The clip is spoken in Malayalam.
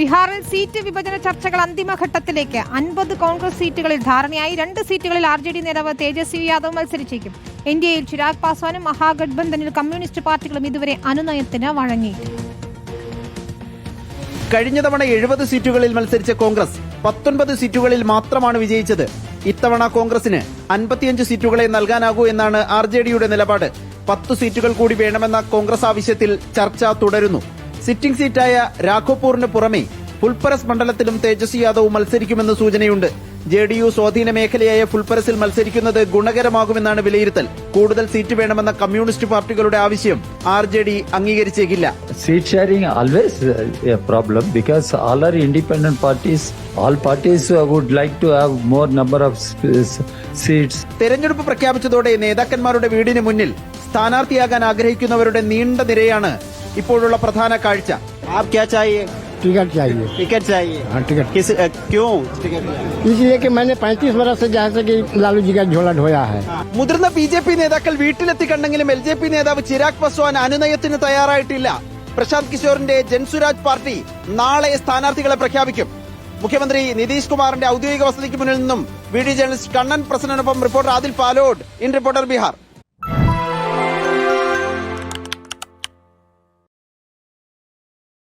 ബീഹാറിൽ സീറ്റ് വിഭജന ചർച്ചകൾ അന്തിമഘട്ടത്തിലേക്ക്. അൻപത് കോൺഗ്രസ് സീറ്റുകളിൽ ധാരണയായി. രണ്ട് സീറ്റുകളിൽ ആർ ജെ ഡി നേതാവ് തേജസ്വി യാദവ് മത്സരിച്ചേക്കും. എയിൽ ചിരാഗ് പാസ്വാനും മഹാഗഡ്ബന്ധനിൽ കമ്മ്യൂണിസ്റ്റ് പാർട്ടികളും ഇതുവരെ അനുനയത്തിന് വഴങ്ങി. കഴിഞ്ഞ തവണ എഴുപത് സീറ്റുകളിൽ മത്സരിച്ച കോൺഗ്രസ് പത്തൊൻപത് സീറ്റുകളിൽ മാത്രമാണ് വിജയിച്ചത്. ഇത്തവണ കോൺഗ്രസിന് അൻപത്തിയഞ്ച് സീറ്റുകളെ നൽകാനാകൂ എന്നാണ് ആർ നിലപാട്. പത്ത് സീറ്റുകൾ കൂടി വേണമെന്ന കോൺഗ്രസ് ആവശ്യത്തിൽ ചർച്ച തുടരുന്നു. സിറ്റിംഗ് സീറ്റായ രാഘോപൂറിന് പുറമെ ഫുൾപ്പറസ് മണ്ഡലത്തിലും തേജസ്വി യാദവ് മത്സരിക്കുമെന്ന് സൂചനയുണ്ട്. ജെ ഡി യു സ്വാധീന മേഖലയായ ഫുൾപ്പറസിൽ മത്സരിക്കുന്നത് ഗുണകരമാകുമെന്നാണ് വിലയിരുത്തൽ. കൂടുതൽ സീറ്റ് വേണമെന്ന കമ്മ്യൂണിസ്റ്റ് പാർട്ടികളുടെ ആവശ്യം R J D അംഗീകരിച്ചേക്കില്ല. Seat sharing always a problem because because are independent parties parties parties would like to have more number of seats. തെരഞ്ഞെടുപ്പ് പ്രഖ്യാപിച്ചതോടെ നേതാക്കന്മാരുടെ വീടിന് മുന്നിൽ സ്ഥാനാർത്ഥിയാകാൻ ആഗ്രഹിക്കുന്നവരുടെ നീണ്ട നിരയാണ് ഇപ്പോഴുള്ള പ്രധാന കാഴ്ച ആപ് ക്യാ ചാഹിയേ टिकट चाहिए टिकट चाहिए हाँ टिकट किस अ, क्यों टिकट इसलिए कि मैंने 35 वर्ष से जहाँ से कि लालू जी का झोला ढोया है മുതിർന്ന ബി ജെ പി നേതാക്കൾ വീട്ടിലെത്തി കണ്ടെങ്കിലും എൽ ജെ പി നേതാവ് ചിരാഗ് പസ്വാൻ അനുനയത്തിന് തയ്യാറായിട്ടില്ല പ്രശാന്ത് കിഷോറിന്റെ ജൻസുരാജ് പാർട്ടി നാളെ സ്ഥാനാർത്ഥികളെ പ്രഖ്യാപിക്കും മുഖ്യമന്ത്രി നിതീഷ് കുമാറിന്റെ ഔദ്യോഗിക വസതിക്ക് മുന്നിൽ നിന്നും V D journalist Kannan പ്രസന്നനൊപ്പം reporter Adil Palode in Reporter Bihar